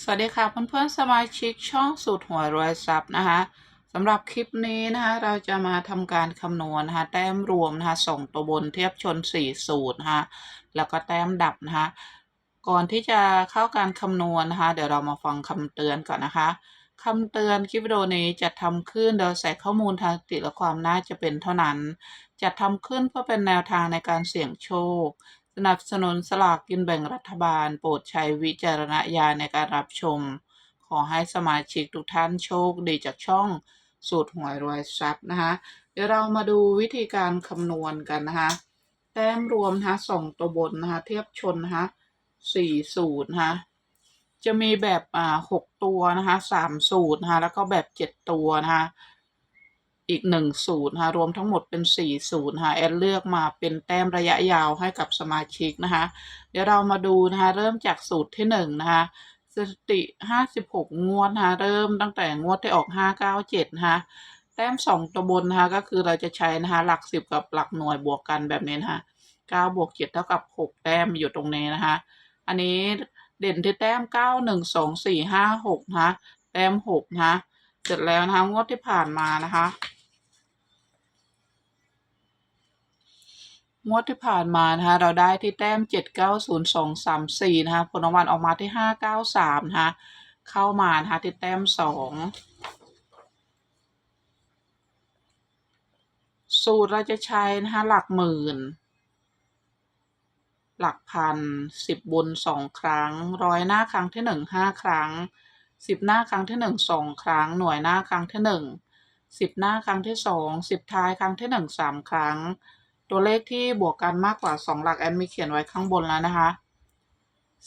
สวัสดีค่ะเพื่อนๆสมาชิกช่องสูตรหวยรวยทรัพย์นะคะสำหรับคลิปนี้นะคะเราจะมาทำการคำนวณนะคะแต้มรวมนะคะส่งตัวบนเทียบชน 4 สูตรนะคะแล้วก็แต้มดับนะคะก่อนที่จะเข้าการคำนวณนะคะเดี๋ยวเรามาฟังคำเตือนก่อนนะคะคำเตือนคลิปวิดีโอนี้จะทำขึ้นโดยใส่ข้อมูลทางติและความน่าจะเป็นเท่านั้น จะทำขึ้นเพื่อเป็นแนวทางในการเสี่ยงโชค สนับสนุนสลากกินแบ่งรัฐบาล โปรดใช้วิจารณญาณในการรับชม ขอให้สมาชิกทุกท่านโชคดีจากช่องสูตรหวยรวยทรัพย์นะคะ เดี๋ยวเรามาดูวิธีการคำนวณกันนะคะแต้มรวมนะคะส่งตัวบนนะคะเทียบชนนะคะสี่สูตรนะคะจะมีแบบอ่าหกตัวนะคะสามสูตรนะคะแล้วก็แบบเจ็ดตัวนะคะ อีกหนึ่งสูตรนะคะรวมทั้งหมดเป็นสี่สูตรนะคะแอดเลือกมาเป็นแต้มระยะยาวให้กับสมาชิกนะคะ เดี๋ยวเรามาดูนะคะเริ่มจากสูตรที่หนึ่งนะคะสติห้าสิบหกงวดนะคะเริ่มตั้งแต่งวดที่ออกห้าเก้าเจ็ดนะคะแต้มสองตัวบนนะคะก็คือเราจะใช้นะคะหลักสิบกับหลักหน่วยบวกกันแบบนี้นะคะเก้าบวกเจ็ดเท่ากับหกแต้มอยู่ตรงนี้นะคะ อันนี้เด่นที่แต้มเก้าหนึ่งสองสี่ห้าหกนะคะแต้มหกนะคะเสร็จแล้วนะคะงวดที่ผ่านมานะคะ งวดที่ผ่านมานะคะเราได้ที่แต้มเจ็ดเก้าศูนย์สองสามสี่นะคะผลรางวัลออกมาที่ห้าเก้าสามนะคะเข้ามานะคะที่แต้มสองสูตรเราจะใช้นะคะหลักหมื่น หลักพันสิบบนสองครั้ง ร้อยหน้าครั้งที่หนึ่งห้าครั้งสิบหน้าครั้งที่หนึ่งสองครั้ง หน่วยหน้าครั้งที่หนึ่งสิบหน้าครั้งที่สองสิบท้ายครั้งที่หนึ่งสามครั้ง ตัวเลขที่บวกกันมากกว่าสองหลักแอดมีเขียนไว้ข้างบนแล้วนะคะ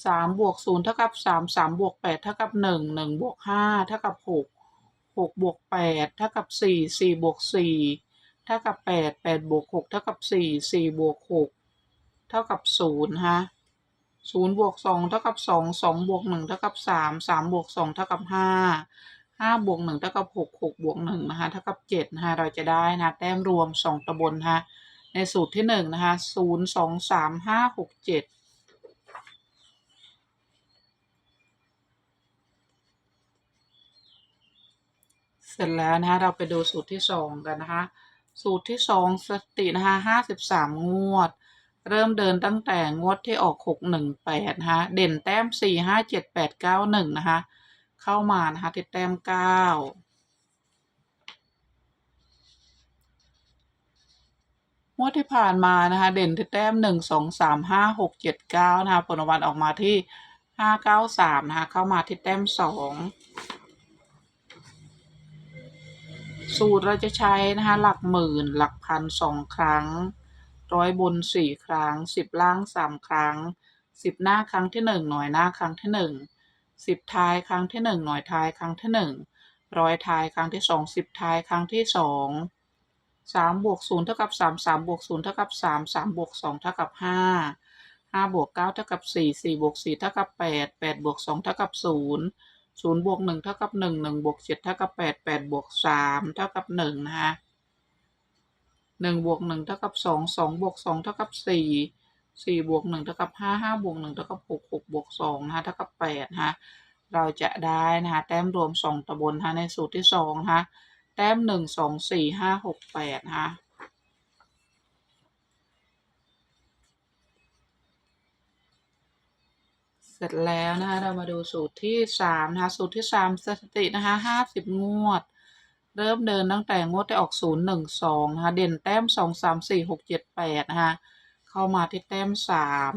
สามบวกศูนย์เท่ากับสามสามบวกแปดเท่ากับหนึ่งหนึ่งบวกห้าเท่ากับหกหกบวกแปดเท่ากับสี่สี่บวกสี่เท่ากับแปดแปดบวกหกเท่ากับสี่สี่บวกหกเท่ากับศูนย์ฮะศูนย์บวกสองเท่ากับสองสองบวกหนึ่งเท่ากับสามสามบวกสองเท่ากับห้าห้าบวกหนึ่งเท่ากับหกหกบวกหนึ่งนะคะเท่ากับเจ็ดนะคะเราจะได้นะแต้มรวมสองตะบนนะะ ในสูตรที่หนึ่งนะคะศูนย์สองสามห้าหกเจ็ดเสร็จแล้วนะคะเราไปดูสูตรที่สองกันนะคะ สูตรที่สองสตินะคะห้าสิบสามงวด เริ่มเดินตั้งแต่งวดที่ออกหกหนึ่งแปดนะคะเด่นแต้มสี่ห้าเจ็ดแปดเก้าหนึ่งนะคะ เข้ามานะคะที่แต้มเก้า งวดที่ผ่านมานะคะเด่นที่แต้มหนึ่งสองสามห้าหกเจ็ดเก้านะคะผลรางวัลออกมาที่ห้าเก้าสามนะคะเข้ามาที่แต้มสองสูตรเราจะใช้นะคะหลักหมื่นหลักพันสองครั้ง ร้อยบนสี่ครั้งสิบล่างสามครั้งสิบหน้าครั้งที่หนึ่งหน่วยหน้าครั้งที่หนึ่งสิบท้ายครั้งที่หนึ่งหน่วยท้ายครั้งที่หนึ่งร้อยท้ายครั้งที่สองสิบท้ายครั้งที่สอง สามบวกศูนย์เท่ากับสามสามบวกศูนย์เท่ากับสามสามบวกสองเท่ากับห้าห้าบวกเก้าเท่ากับสี่สี่บวกสี่เท่ากับแปดแปดบวกสองเท่ากับศูนย์ศูนย์บวกหนึ่งเท่ากับหนึ่งหนึ่งบวกเจ็ดเท่ากับแปดแปดบวกสามเท่ากับหนึ่งนะคะหนึ่งบวกหนึ่งเท่ากับสองสองบวกสองเท่ากับสี่สี่บวกหนึ่งเท่ากับห้าห้าบวกหนึ่งเท่ากับหกหกบวกสองนะคะเท่ากับแปดนะคะเราจะได้นะคะแต้มรวมสองตะบนนะคะในสูตรที่สองนะคะ แต้มหนึ่งสองสี่ห้าหกแปดนะคะเสร็จแล้วนะคะเรามาดูสูตรที่สามนะคะสูตรที่สามสถิตินะคะห้าสิบงวด เริ่มเดินตั้งแต่งวดที่ออกศูนย์หนึ่งสองนะคะเด่นแต้มสองสามสี่หกเจ็ดแปดนะคะเข้ามาที่แต้มสาม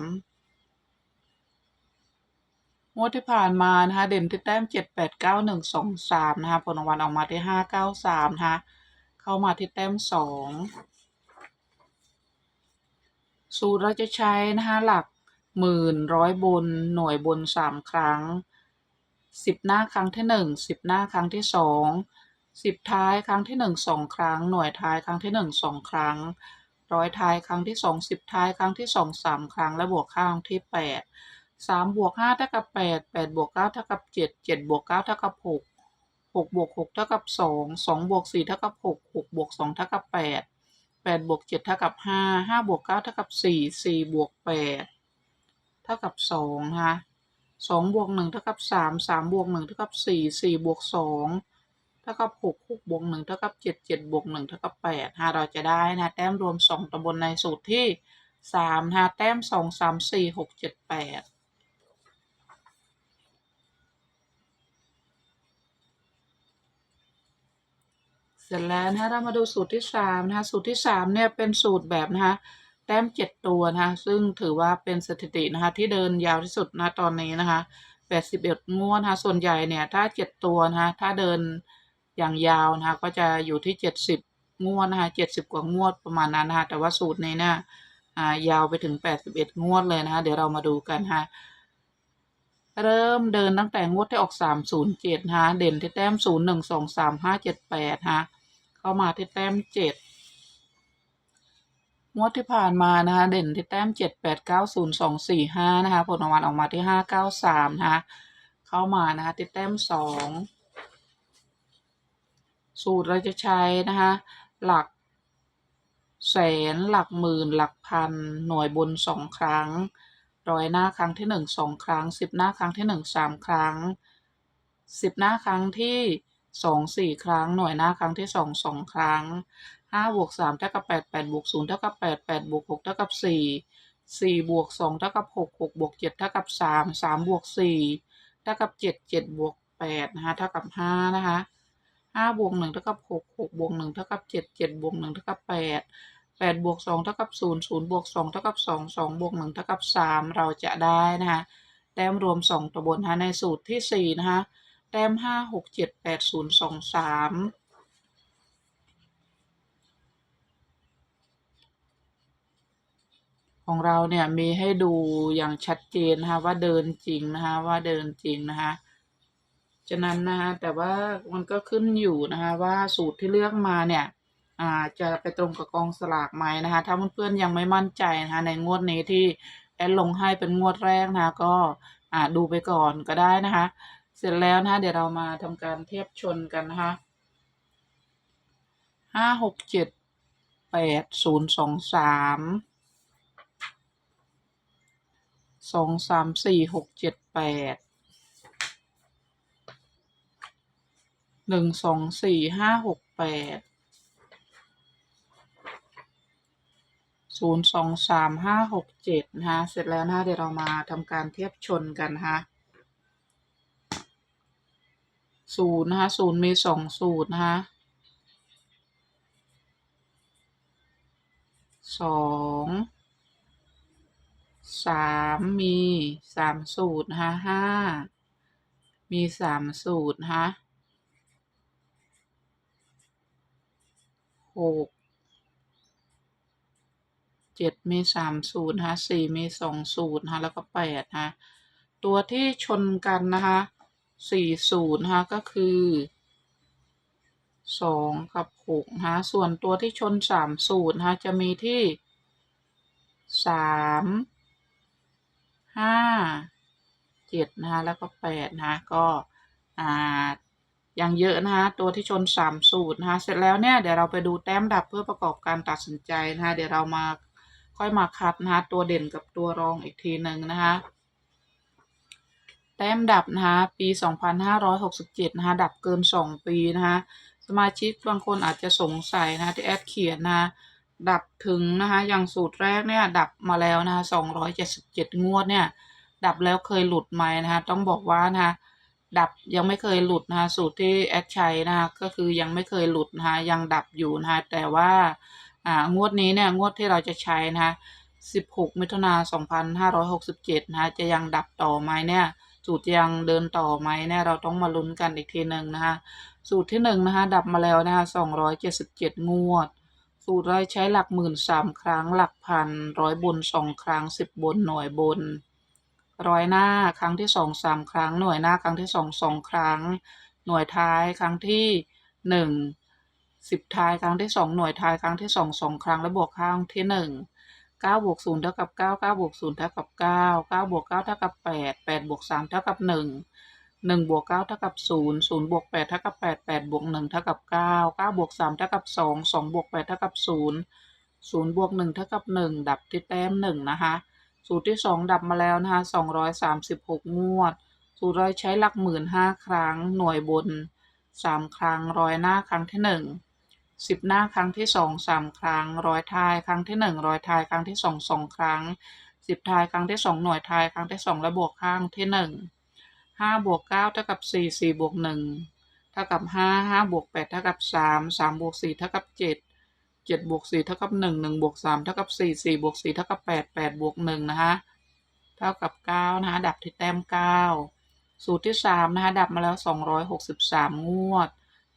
งวดที่ผ่านมานะคะเด่นที่แต้มเจ็ดแปดเก้าหนึ่งสองสามนะคะผลรางวัลออกมาที่ห้าเก้าสามนะคะเข้ามาที่แต้มสองสูตรเราจะใช้นะคะหลักหมื่นร้อยบนหน่วยบนสามครั้งสิบหน้าครั้งที่หนึ่งสิบหน้าครั้งที่สองสิบท้ายครั้งที่หนึ่งสองครั้ง หน่วยท้ายครั้งที่หนึ่งสองครั้งร้อยท้ายครั้งที่สองสิบท้ายครั้งที่สองสามครั้งและบวกข้างที่แปด สามบวกห้าเท่ากับแปดแปดบวกเก้าเท่ากับเจ็ดเจ็ดบวกเก้าเท่ากับหกหกบวกหกเท่ากับสองสองบวกสี่เท่ากับหกหกบวกสองเท่ากับแปดแปดบวกเจ็ดเท่ากับห้าห้าบวกเก้าเท่ากับสี่สี่บวกแปดเท่ากับสองนะคะสองบวกหนึ่งเท่ากับสามสามบวกหนึ่งเท่ากับสี่สี่บวกสองเท่ากับหกหกบวกหนึ่งเท่ากับเจ็ดเจ็ดบวกหนึ่งเท่ากับแปดฮะเราจะได้นะแต้มรวมสองตำบลในสูตรที่สามฮะแต้มสองสามสี่หกเจ็ดแปด เสร็จแล้วนะคะเรามาดูสูตรที่สามนะคะสูตรที่สามเนี่ยเป็นสูตรแบบนะคะแต้มเจ็ดตัวนะคะซึ่งถือว่าเป็นสถิตินะคะที่เดินยาวที่สุดนะตอนนี้นะคะแปดสิบเอ็ดงวดนะคะส่วนใหญ่เนี่ยถ้าเจ็ดตัวนะคะถ้าเดินอย่างยาวนะคะก็จะอยู่ที่เจ็ดสิบงวดนะคะเจ็ดสิบกว่างวดประมาณนั้นนะคะแต่ว่าสูตรนี้เนี่ยอ่ายาวไปถึงแปดสิบเอ็ดงวดเลยนะคะเดี๋ยวเรามาดูกันนะคะ เริ่มเดินตั้งแต่งวดที่ออกสามศูนย์เจ็ดฮะเด่นที่แต้มศูนย์หนึ่งสองสามห้าเจ็ดแปดฮะเข้ามาที่แต้มเจ็ดงวดที่ผ่านมานะคะเด่นที่แต้มเจ็ดแปดเก้าศูนย์สองสี่ห้านะคะผลรางวัลออกมาที่ห้าเก้าสามนะคะเข้ามานะคะที่แต้มสองสูตรเราจะใช้นะคะหลักแสนหลักหมื่นหลักพันหน่วยบนสองครั้ง ร้อยหน้าครั้งที่หนึ่งสองครั้งสิบหน้าครั้งที่หนึ่งสามครั้งสิบหน้าครั้งที่สองสี่ครั้ง หน่วยหน้าครั้งที่สองสองครั้งห้าบวกสามเท่ากับแปดแปดบวกศูนย์เท่ากับแปดแปดบวกหกเท่ากับสี่สี่บวกสองเท่ากับหกหกบวกเจ็ดเท่ากับสามสามบวกสี่เท่ากับเจ็ดเจ็ดบวกแปดนะคะเท่ากับห้านะคะห้าบวกหนึ่งเท่ากับหกหกบวกหนึ่งเท่ากับเจ็ดเจ็ดบวกหนึ่งเท่ากับแปด แปดบวกสองเท่ากับศูนย์ศูนย์บวกสองเท่ากับสองสองบวกหนึ่งเท่ากับสามเราจะได้นะคะแต้มรวมสองตัวบนนะคะในสูตรที่สี่นะคะแต้มห้าหกเจ็ดแปดศูนย์สองสามของเราเนี่ยมีให้ดูอย่างชัดเจนนะคะว่าเดินจริงนะคะว่าเดินจริงนะคะฉะนั้นนะคะแต่ว่ามันก็ขึ้นอยู่นะคะว่าสูตรที่เลือกมาเนี่ย จะไปตรงกับกองสลากไหมนะคะ ถ้าเพื่อนๆยังไม่มั่นใจนะคะในงวดนี้ที่แอดลงให้เป็นงวดแรกนะคะก็อ่าดูไปก่อนก็ได้นะคะ เสร็จแล้วนะะเดี๋ยวเรามาทำการเทียบชนกันนะคะห้าหกเจ็ดแปดศูนย์สองสามสองสามสี่หกเจ็ดแปดหนึ่งสองสี่ห้าหกแปด ศูนย์สองสามห้าหกเจ็ดนะคะเสร็จแล้วนะคะเดี๋ยวเรามาทำการเทียบชนกันนะคะศูนย์นะคะศูนย์มีสองสูตรนะคะสองสามมีสามสูตรนะคะห้ามีสามสูตรนะคะหก เจ็ดมีสามสูตรนะคะสี่มีสองสูตรนะคะแล้วก็แปดนะตัวที่ชนกันนะคะสี่สูตรนะคะก็คือสองกับหกนะส่วนตัวที่ชนสามสูตรนะคะจะมีที่สามห้าเจ็ดนะคะแล้วก็แปดนะคะก็อ่ายังเยอะนะคะตัวที่ชนสามสูตรนะคะเสร็จแล้วเนี่ยเดี๋ยวเราไปดูแต้มดับเพื่อประกอบการตัดสินใจนะคะเดี๋ยวเรามา ค่อยมาคัดนะคะตัวเด่นกับตัวรองอีกทีหนึ่งนะคะแต้มดับนะคะปี 2567 นะคะดับเกิน 2 ปีนะคะสมาชิกบางคนอาจจะสงสัยนะคะที่แอดเขียนนะคะดับถึงนะคะอย่างสูตรแรกเนี่ยดับมาแล้วนะคะ277 งวดเนี่ยดับแล้วเคยหลุดไหมนะคะต้องบอกว่านะคะดับยังไม่เคยหลุดนะคะสูตรที่แอดใช้นะคะก็คือยังไม่เคยหลุดนะคะยังดับอยู่นะคะแต่ว่า อ่างวดนี้เนี่ยงวดที่เราจะใช้นะคะ16 มิถุนา2567นะคะจะยังดับต่อไหมเนี่ยสูตรยังเดินต่อไหมเนี่ยเราต้องมาลุ้นกันอีกทีหนึ่งนะคะสูตรที่หนึ่งนะคะดับมาแล้วนะคะ277 งวด สูตรเราใช้หลักหมื่นสามครั้งหลักพันร้อยบนสองครั้งสิบบนหน่วยบนร้อยหน้าครั้งที่สองสามครั้งหน่วยหน้าครั้งที่สองสองครั้ง หน่วยท้ายครั้งที่หนึ่ง สิบทายครั้งที่สองหน่วยทายครั้งที่สองสองครั้งและบวกครั้งที่หนึ่งเก้าบวกศูนย์เท่ากับเก้าเก้าบวกศูนย์เท่ากับเก้าเก้าบวกเก้าเท่ากับแปดแปดบวกสามเท่ากับหนึ่งหนึ่งบวกเก้าเท่ากับศูนย์ศูนย์บวกแปดเท่ากับแปดแปดบวกหนึ่งเท่ากับเก้าเก้าบวกสามเท่ากับสองสองบวกแปดเท่ากับศูนย์ศูนย์บวกหนึ่งเท่ากับหนึ่งดับที่แต้มหนึ่งนะคะสูตรที่สองดับมาแล้วนะคะสองร้อยสามสิบหกงวด สูตรเราใช้หลักหมื่นห้าครั้งหน่วยบนสามครั้งร้อยหน้าครั้งที่หนึ่ง สิบหน้าครั้งที่สองสามครั้งร้อยทายครั้งที่หนึ่งร้อยทายครั้งที่สองสองครั้งสิบทายครั้งที่สองหน่วยทายครั้งที่สองและบวกข้างที่หนึ่งห้าบวกเก้าเท่ากับสี่สี่บวกหนึ่งเท่ากับห้าห้าบวกแปดเท่ากับสามสามบวกสี่เท่ากับเจ็ดเจ็ดบวกสี่เท่ากับหนึ่งหนึ่งบวกสามเท่ากับสี่สี่บวกสี่เท่ากับแปดแปดบวกหนึ่งนะคะเท่ากับเก้านะคะดับที่แต้มเก้าสูตรที่สามนะคะดับมาแล้วสองร้อยหกสิบสามงวด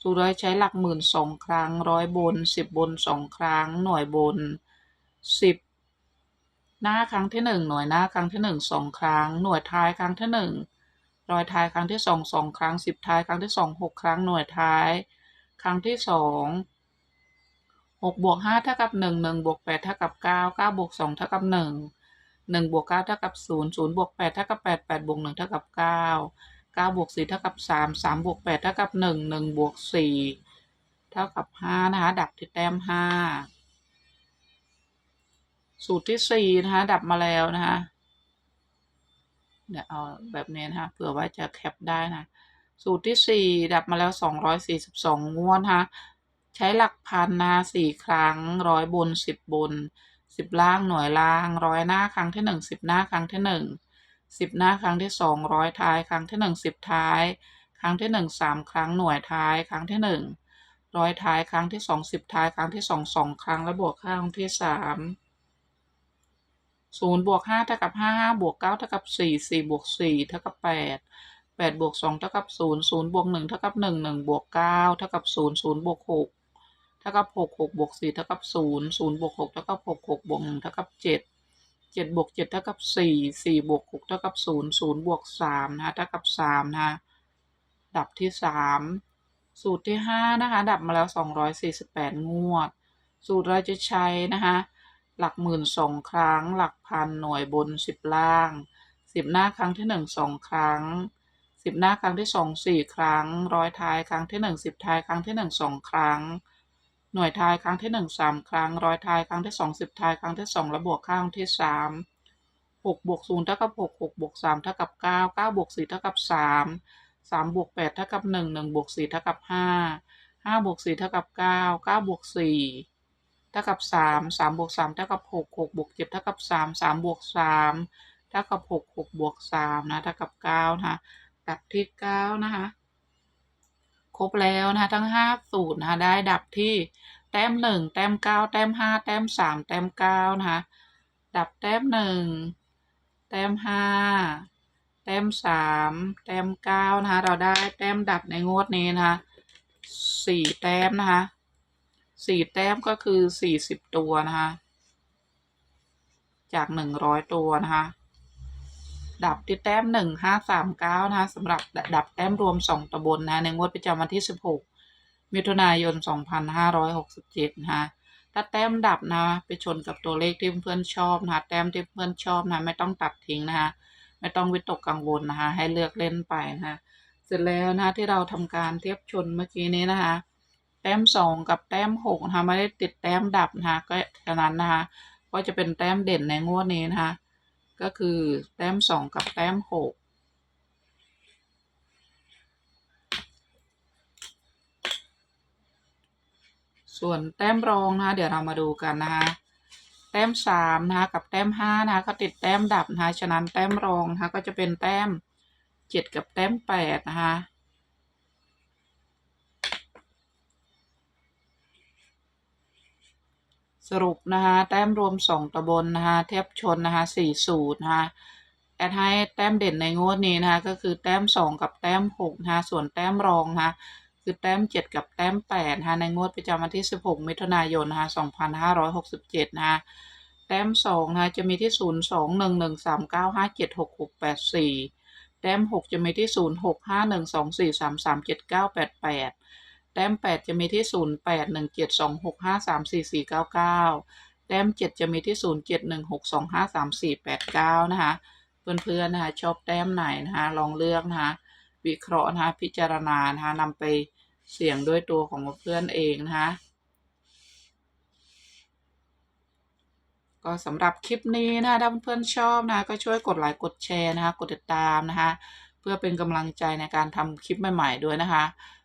สูรเราใช้หลักหมื่นสองครั้งร้อยบนสิบบนสองครั้ง หน่วยบนสิบหน้าครั้งที่หนึ่งหน่วยหน้าครั้งที่หนึ่งสองครั้ง หน่วยท้ายครั้งที่หนึ่งร้อยท้ายครั้งที่สองสองครั้งสิบท้ายครั้งที่สองหกครั้งหน่วยท้าย ครั้งที่สองหกบวกห้าเท่ากับหนึ่งหนึ่งบวกแปดเท่ากับเก้าเก้าบวกสองเท่ากับหนึ่งหนึ่งบวกเก้าเท่ากับศูนย์ศูนย์บวกแปดเท่ากับแปดแปดบวกหนึ่งเท่ากับเก้า เก้าบวกสี่เท่ากับสามสามบวกแปดเท่ากับหนึ่งหนึ่งบวกสี่เท่ากับห้านะคะ ดับที่แต้มห้าสูตรที่สี่นะคะ ดับมาแล้วนะคะเดี๋ยวเอาแบบนี้นะคะเผื่อว่าจะแคปได้นะ สูตรที่สี่ดับมาแล้วสองร้อยสี่สิบสองงวดนะคะใช้หลักพันนะสี่ครั้งร้อยบนสิบบนสิบล่างหน่วยล่างร้อยหน้าครั้งที่หนึ่งสิบหน้าครั้งที่หนึ่ง สิบหน้าครั้งที่สองร้อยท้าย ครั้งที่หนึ่งสิบท้าย ครั้งที่หนึ่งสามครั้งหน่วยท้าย ครั้งที่หนึ่งร้อยท้าย ครั้งที่สองสิบท้าย ครั้งที่สองสองครั้ง และบวกข้งที่สามศูนย์บวกห้าเท่ากับห้าห้าบวกเก้าเท่ากับสี่สี่บวกสี่เท่ากับแปดแปดบวกสองเท่ากับศูนย์ศูนย์บวกหนึ่งเท่ากับหนึ่งหนึ่งบวกเก้าเท่ากับศูนย์ศูนย์บวกหกเท่ากับหกหกบวกสี่เท่ากับศูนย์ศูนย์บวกหกเท่ากับหกหกบวกหนึ่งเท่ากับเจ็ด เจ็ดบวกเจ็ดเท่ากับสี่สี่บวกหกเท่ากับศูนย์ศูนย์บวกสามนะคะเท่ากับสามนะคะดับที่สามสูตรที่ห้านะคะดับมาแล้วสองร้อยสี่สิบแปดงวด สูตรเราจะใช้นะคะหลักหมื่นสองครั้ง หลักพันหน่วยบนสิบล่างสิบหน้าครั้งที่หนึ่งสองครั้งสิบหน้าครั้งที่สองสี่ครั้งร้อยท้ายครั้งที่หนึ่งสิบท้ายครั้งที่หนึ่งสองครั้ง หน่วยท้ายครั้งที่หนึ่งสามครั้งร้อยท้ายครั้งที่สองสิบท้ายครั้งที่สองและบวกข้างที่สามหกบวกศูนย์เท่ากับหกหกบวกสามเท่ากับเก้าเก้าบวกสี่เท่ากับสามสามบวกแปดเท่ากับหนึ่งหนึ่งบวกสี่เท่ากับห้าห้าบวกสี่เท่ากับเก้าเก้าบวกสี่เท่ากับสามสามบวกสามเท่ากับหกหกบวกเจ็ดเท่ากับสามสามบวกสามเท่ากับหกหกบวกสามนะเท่ากับเก้านะคะดับที่เก้านะคะ ครบแล้วนะคะทั้งห้าสูตรนะคะได้ดับที่แต้มหนึ่งแต้มเก้าแต้มห้าแต้มสามแต้มเก้านะคะดับแต้มหนึ่งแต้มห้าแต้มสามแต้มเก้านะคะเราได้แต้มดับในงวดนี้นะคะสี่แต้มนะคะสี่แต้มก็คือสี่สิบตัวนะคะจากหนึ่งร้อยตัวนะคะ ดับที่แต้มหนึ่งห้าสามเก้านะคะสำหรับดับแต้มรวมสองตะบนนะในงวดประจำวันที่สิบหกมิถุนายนสองพันห้าร้อยหกสิบเจ็ดนะคะถ้าแต้มดับนะไปชนกับตัวเลขที่เพื่อนชอบนะคะแต้มที่เพื่อนชอบนะไม่ต้องตัดทิ้งนะคะไม่ต้องวิตกกังวลนะคะให้เลือกเล่นไปนะคะเสร็จแล้วนะคะที่เราทำการเทียบชนเมื่อกี้นี้นะคะแต้มสองกับแต้มหกนะคะไม่ได้ติดแต้มดับนะคะก็ฉะนั้นนะคะก็จะเป็นแต้มเด่นในงวดนี้นะคะ ก็คือแต้มสองกับแต้มหกส่วนแต้มรองนะคะเดี๋ยวเรามาดูกันนะคะแต้มสามนะคะกับแต้มห้านะคะก็ติดแต้มดับนะคะฉะนั้นแต้มรองนะคะก็จะเป็นแต้มเจ็ดกับแต้มแปดนะคะ สรุปนะคะแต้มรวมสองตะบนนะคะเทียบชนนะคะสี่สูตรนะคะแอดให้แต้มเด่นในงวดนี้นะคะก็คือแต้มสองกับแต้มหกนะคะส่วนแต้มรองนะคะคือแต้มเจ็ดกับแต้มแปดนะคะในงวดประจำวันที่สิบหกมิถุนายนนะคะสองพันห้าร้อยหกสิบเจ็ดนะคะแต้มสองนะคะจะมีที่ศูนย์สองหนึ่งหนึ่งสามเก้าห้าเจ็ดหกหกแปดสี่แต้มหกจะมีที่ศูนย์หกห้าหนึ่งสองสี่สามสามเจ็ดเก้าแปดแปด แต้มแปดจะมีที่ศูนย์แปดหนึ่งเจ็ดสองหกห้าสามสี่สี่เก้าเก้าแต้มเจ็ดจะมีที่ศูนย์เจ็ดหนึ่งหกสองห้าสามสี่แปดเก้านะคะ เพื่อนๆนะคะชอบแต้มไหนนะคะลองเลือกนะคะวิเคราะห์นะคะพิจารณานะคะนำไปเสี่ยงด้วยตัวของเพื่อนเองนะคะก็สำหรับคลิปนี้นะคะถ้าเพื่อนๆชอบนะคะก็ช่วยกดไลค์กดแชร์นะคะ กดติดตามนะคะ เพื่อเป็นกำลังใจในการทำคลิปใหม่ ๆ ด้วยนะคะ